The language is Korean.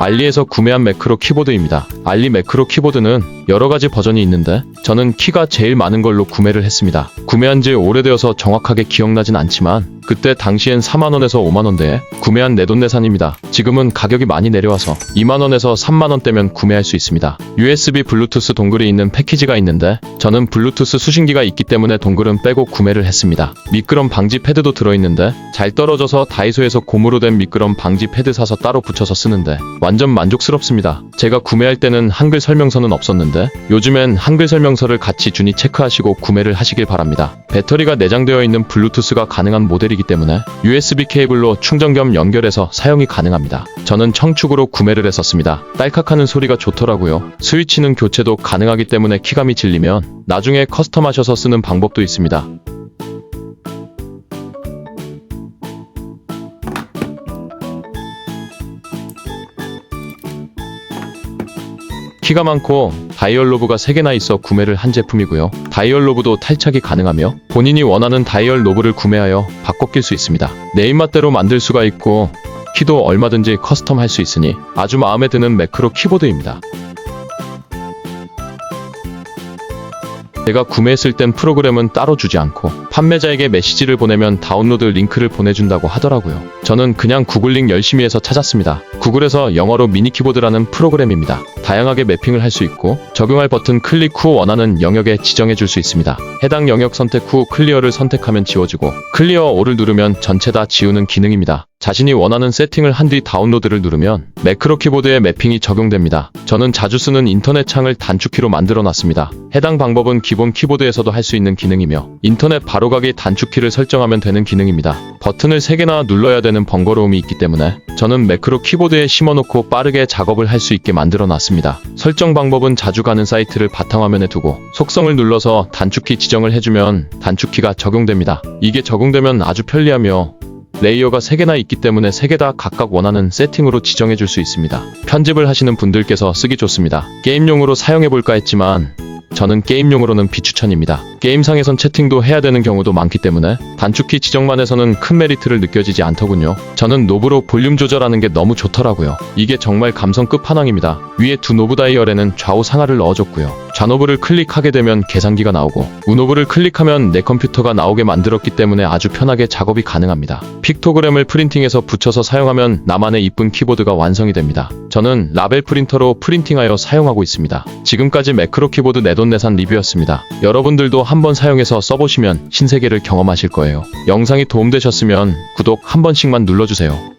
알리에서 구매한 매크로 키보드입니다. 알리 매크로 키보드는 여러 가지 버전이 있는데 저는 키가 제일 많은 걸로 구매를 했습니다. 구매한 지 오래되어서 정확하게 기억나진 않지만 그때 당시엔 4만원에서 5만원대에 구매한 내돈내산입니다. 지금은 가격이 많이 내려와서 2만원에서 3만원대면 구매할 수 있습니다. USB 블루투스 동글이 있는 패키지가 있는데 저는 블루투스 수신기가 있기 때문에 동글은 빼고 구매를 했습니다. 미끄럼 방지 패드도 들어있는데 잘 떨어져서 다이소에서 고무로 된 미끄럼 방지 패드 사서 따로 붙여서 쓰는데 완전 만족스럽습니다. 제가 구매할 때는 한글 설명서는 없었는데 요즘엔 한글 설명서를 같이 주니 체크하시고 구매를 하시길 바랍니다. 배터리가 내장되어 있는 블루투스가 가능한 모델이기 때문에 USB 케이블로 충전 겸 연결해서 사용이 가능합니다. 저는 청축으로 구매를 했었습니다. 딸깍하는 소리가 좋더라고요. 스위치는 교체도 가능하기 때문에 키감이 질리면 나중에 커스텀하셔서 쓰는 방법도 있습니다. 키가 많고 다이얼 로브가 3개나 있어 구매를 한 제품이고요. 다이얼 로브도 탈착이 가능하며 본인이 원하는 다이얼 로브를 구매하여 바꿔 낄 수 있습니다. 내 입맛대로 만들 수가 있고 키도 얼마든지 커스텀 할 수 있으니 아주 마음에 드는 매크로 키보드입니다. 제가 구매했을 땐 프로그램은 따로 주지 않고 판매자에게 메시지를 보내면 다운로드 링크를 보내준다고 하더라고요. 저는 그냥 구글링 열심히 해서 찾았습니다. 구글에서 영어로 미니 키보드라는 프로그램입니다. 다양하게 매핑을 할 수 있고 적용할 버튼 클릭 후 원하는 영역에 지정해 줄 수 있습니다. 해당 영역 선택 후 클리어를 선택하면 지워지고 클리어 오를 누르면 전체 다 지우는 기능입니다. 자신이 원하는 세팅을 한 뒤 다운로드를 누르면 매크로 키보드에 매핑이 적용됩니다. 저는 자주 쓰는 인터넷 창을 단축키로 만들어 놨습니다. 해당 방법은 기본 키보드에서도 할 수 있는 기능이며 인터넷 바로 가기 단축키를 설정하면 되는 기능입니다. 버튼을 3개나 눌러야 되는 번거로움이 있기 때문에 저는 매크로 키보드에 심어놓고 빠르게 작업을 할 수 있게 만들어 놨습니다. 설정 방법은 자주 가는 사이트를 바탕화면에 두고 속성을 눌러서 단축키 지정을 해주면 단축키가 적용됩니다. 이게 적용되면 아주 편리하며 레이어가 3개나 있기 때문에 3개 다 각각 원하는 세팅으로 지정해 줄 수 있습니다. 편집을 하시는 분들께서 쓰기 좋습니다. 게임용으로 사용해 볼까 했지만 저는 게임용으로는 비추천입니다. 게임상에선 채팅도 해야 되는 경우도 많기 때문에 단축키 지정만 해서는 큰 메리트를 느껴지지 않더군요. 저는 노브로 볼륨 조절하는 게 너무 좋더라고요. 이게 정말 감성 끝판왕입니다. 위에 두 노브 다이얼에는 좌우 상하를 넣어줬고요. 좌노브를 클릭하게 되면 계산기가 나오고 우노브를 클릭하면 내 컴퓨터가 나오게 만들었기 때문에 아주 편하게 작업이 가능합니다. 픽토그램을 프린팅해서 붙여서 사용하면 나만의 이쁜 키보드가 완성이 됩니다. 저는 라벨 프린터로 프린팅하여 사용하고 있습니다. 지금까지 매크로 키보드 내돈내산 리뷰였습니다. 여러분들도 한번 사용해서 써보시면 신세계를 경험하실 거예요. 영상이 도움되셨으면 구독 한 번씩만 눌러주세요.